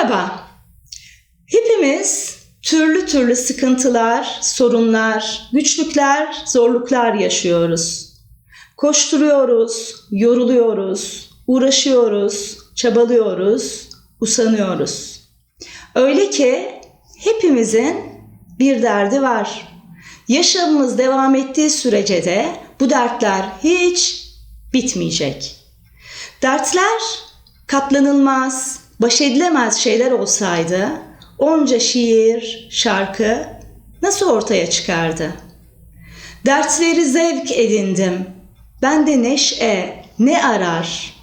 Merhaba. Hepimiz türlü türlü sıkıntılar, sorunlar, güçlükler, zorluklar yaşıyoruz. Koşturuyoruz, yoruluyoruz, uğraşıyoruz, çabalıyoruz, usanıyoruz. Öyle ki hepimizin bir derdi var. Yaşamımız devam ettiği sürece de bu dertler hiç bitmeyecek. Dertler katlanılmaz, baş edilemez şeyler olsaydı onca şiir, şarkı nasıl ortaya çıkardı? Dertleri zevk edindim. Ben de neşe ne arar?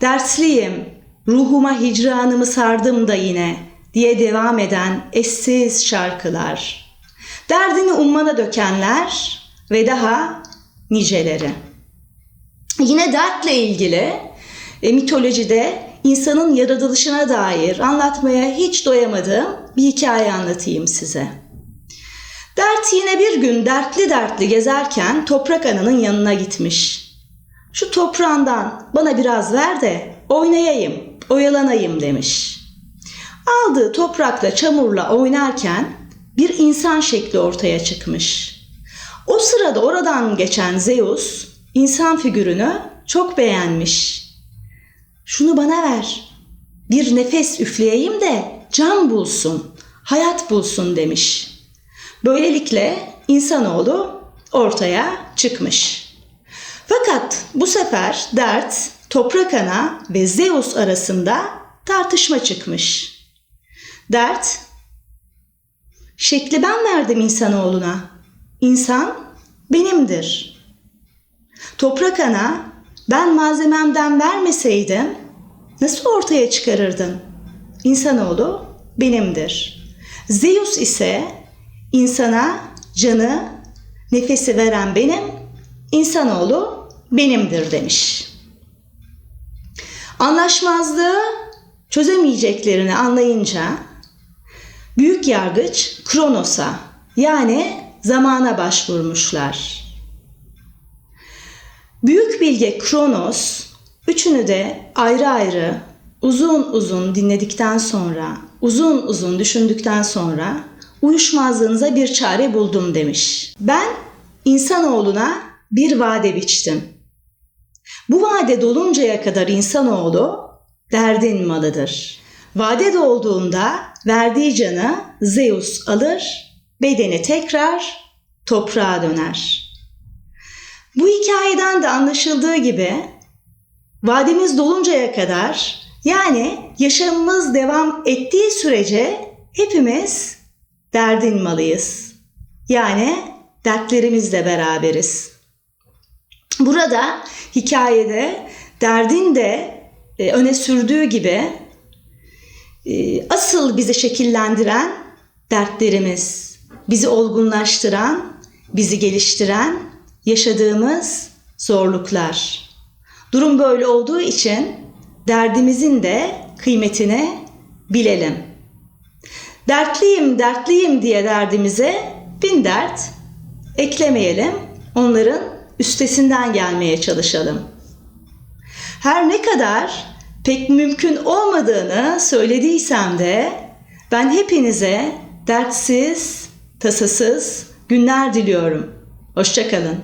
Dertliyim, ruhuma hicranımı sardım da yine diye devam eden eşsiz şarkılar. Derdini ummana dökenler ve daha niceleri. Yine dertle ilgili e, mitolojide insanın yaratılışına dair anlatmaya hiç doyamadığım bir hikaye anlatayım size. Dert yine bir gün dertli dertli gezerken toprak ananın yanına gitmiş. Şu toprağından bana biraz ver de oynayayım, oyalanayım demiş. Aldığı toprakla çamurla oynarken bir insan şekli ortaya çıkmış. O sırada oradan geçen Zeus insan figürünü çok beğenmiş. Şunu bana ver. Bir nefes üfleyeyim de can bulsun, hayat bulsun demiş. Böylelikle insanoğlu ortaya çıkmış. Fakat bu sefer dert toprak ana ve Zeus arasında tartışma çıkmış. Dert şekli ben verdim insanoğluna. İnsan benimdir. Toprak ana ben malzememden vermeseydim nasıl ortaya çıkarırdın? İnsanoğlu benimdir. Zeus ise insana canı, nefesi veren benim, insanoğlu benimdir demiş. Anlaşmazlığı çözemeyeceklerini anlayınca büyük yargıç Kronos'a yani zamana başvurmuşlar. Büyük bilge Kronos üçünü de ayrı ayrı uzun uzun dinledikten sonra, uzun uzun düşündükten sonra uyuşmazlığınıza bir çare buldum demiş. Ben insanoğluna bir vade biçtim. Bu vade doluncaya kadar insanoğlu derdin malıdır. Vade dolduğunda verdiği canı Zeus alır, bedeni tekrar toprağa döner. Bu hikayeden de anlaşıldığı gibi vademiz doluncaya kadar yani yaşamımız devam ettiği sürece hepimiz derdin malıyız. Yani dertlerimizle beraberiz. Burada hikayede derdin de e, öne sürdüğü gibi e, asıl bizi şekillendiren dertlerimiz, bizi olgunlaştıran, bizi geliştiren yaşadığımız zorluklar. Durum böyle olduğu için derdimizin de kıymetini bilelim. Dertliyim, dertliyim diye derdimize bin dert eklemeyelim. Onların üstesinden gelmeye çalışalım. Her ne kadar pek mümkün olmadığını söylediysem de ben hepinize dertsiz, tasasız günler diliyorum. Hoşçakalın.